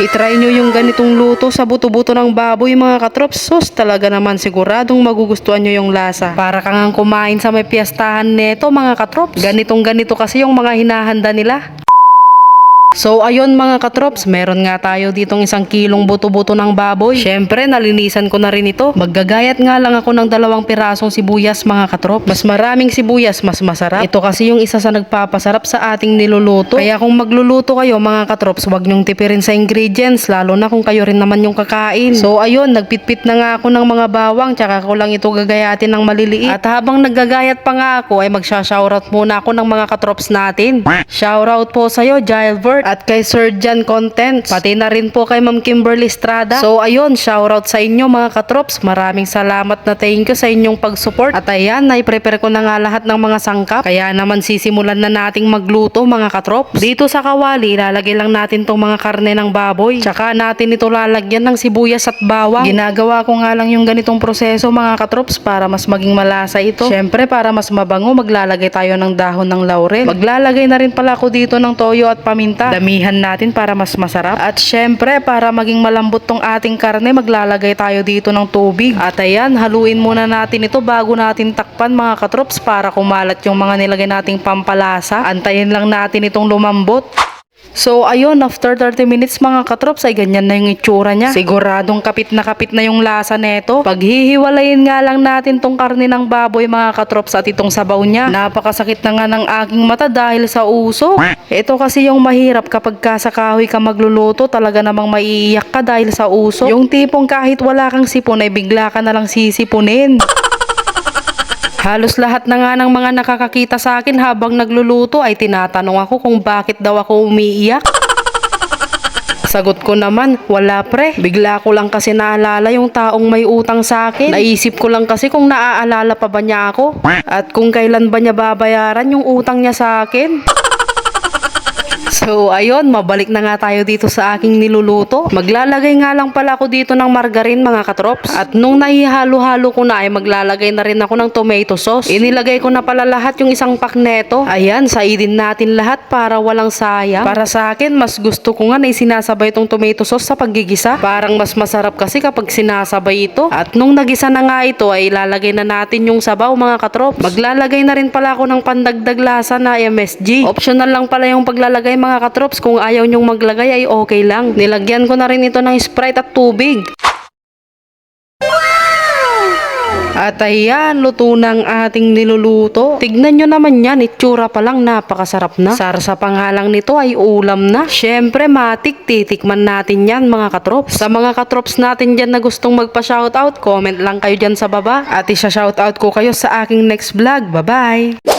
Itry nyo yung ganitong luto sa buto-buto ng baboy mga katrops. Sus, talaga naman siguradong magugustuhan nyo yung lasa. Para kang ang kumain sa may piyastahan neto mga katrops. Ganitong ganito kasi yung mga hinahanda nila. So ayun mga katrops, meron nga tayo ditong isang kilong buto-buto ng baboy. Syempre, nalinisan ko na rin ito. Maggagayat nga lang ako ng dalawang pirasong sibuyas mga katrops. Mas maraming sibuyas, mas masarap. Ito kasi yung isa sa nagpapasarap sa ating niluluto. Kaya kung magluluto kayo mga katrops, huwag nyong tipirin sa ingredients, lalo na kung kayo rin naman yung kakain. So ayun, nagpitpit na nga ako ng mga bawang, tsaka ko lang ito gagayatin ng maliliit. At habang naggagayat pa nga ako, ay magsha-shoutout muna ako ng mga katrops natin. Shoutout po sa'yo, Gilbert, at kay Sir Jan Content, pati na rin po kay Ma'am Kimberly Estrada. So ayun, shoutout sa inyo mga katrops. Maraming salamat na thank you sa inyong pag-support. At ayan, nai-prepare ko na nga lahat ng mga sangkap. Kaya naman sisimulan na nating magluto mga katrops. Dito sa kawali, ilalagay lang natin tong mga karne ng baboy. Tsaka natin ito lalagyan ng sibuyas at bawang. Ginagawa ko nga lang yung ganitong proseso mga katrops para mas maging malasa ito. Syempre para mas mabango, maglalagay tayo ng dahon ng laurel. Maglalagay na rin pala ako dito ng toyo at paminta. Damihan natin para mas masarap. At syempre para maging malambot tong ating karne, maglalagay tayo dito ng tubig. At ayan, haluin muna natin ito bago natin takpan mga katrops para kumalat yung mga nilagay nating pampalasa. Antayin lang natin itong lumambot. So ayun, after 30 minutes mga katrops ay ganyan na yung itsura niya. Siguradong kapit na kapit na yung lasa neto. Paghihiwalayin nga lang natin tong karne ng baboy mga katrops at itong sabaw niya. Napakasakit na nga ng aking mata dahil sa uso. Ito kasi yung mahirap kapag ka sa kahoy ka magluluto talaga namang maiiyak ka dahil sa uso. Yung tipong kahit wala kang sipon ay bigla ka na lang sisipunin. Halos lahat na nga ng mga nakakakita sa akin habang nagluluto ay tinatanong ako kung bakit daw ako umiiyak. Sagot ko naman, wala pre. Bigla ko lang kasi naalala yung taong may utang sa akin. Naisip ko lang kasi kung naaalala pa ba niya ako. At kung kailan ba niya babayaran yung utang niya sa akin. So, ayun, mabalik na nga tayo dito sa aking niluluto. Maglalagay nga lang pala ako dito ng margarine mga katrops. At nung naihalo-halo ko na ay maglalagay na rin ako ng tomato sauce. Inilagay ko na pala lahat yung isang pack neto. Ayan, saidin natin lahat para walang sayang. Para sa akin, mas gusto ko nga na isinasabay itong tomato sauce sa paggigisa. Parang mas masarap kasi kapag sinasabay ito. At nung nagisa na nga ito ay ilalagay na natin yung sabaw mga katrops. Maglalagay na rin pala ako ng pandagdag lasa na MSG. Optional lang pala yung paglalagay mga katrops. Kung ayaw nyong maglagay ay okay lang. Nilagyan ko na rin ito ng Sprite at tubig. At ayan, luto ng ating niluluto. Tignan nyo naman yan, itsura pa lang napakasarap na. Sarsa pa nga lang nito ay ulam na. Syempre, matik, titikman natin yan mga katrops. Sa mga katrops natin dyan na gustong magpa-shoutout, comment lang kayo dyan sa baba. At isa-shoutout ko kayo sa aking next vlog. Bye-bye!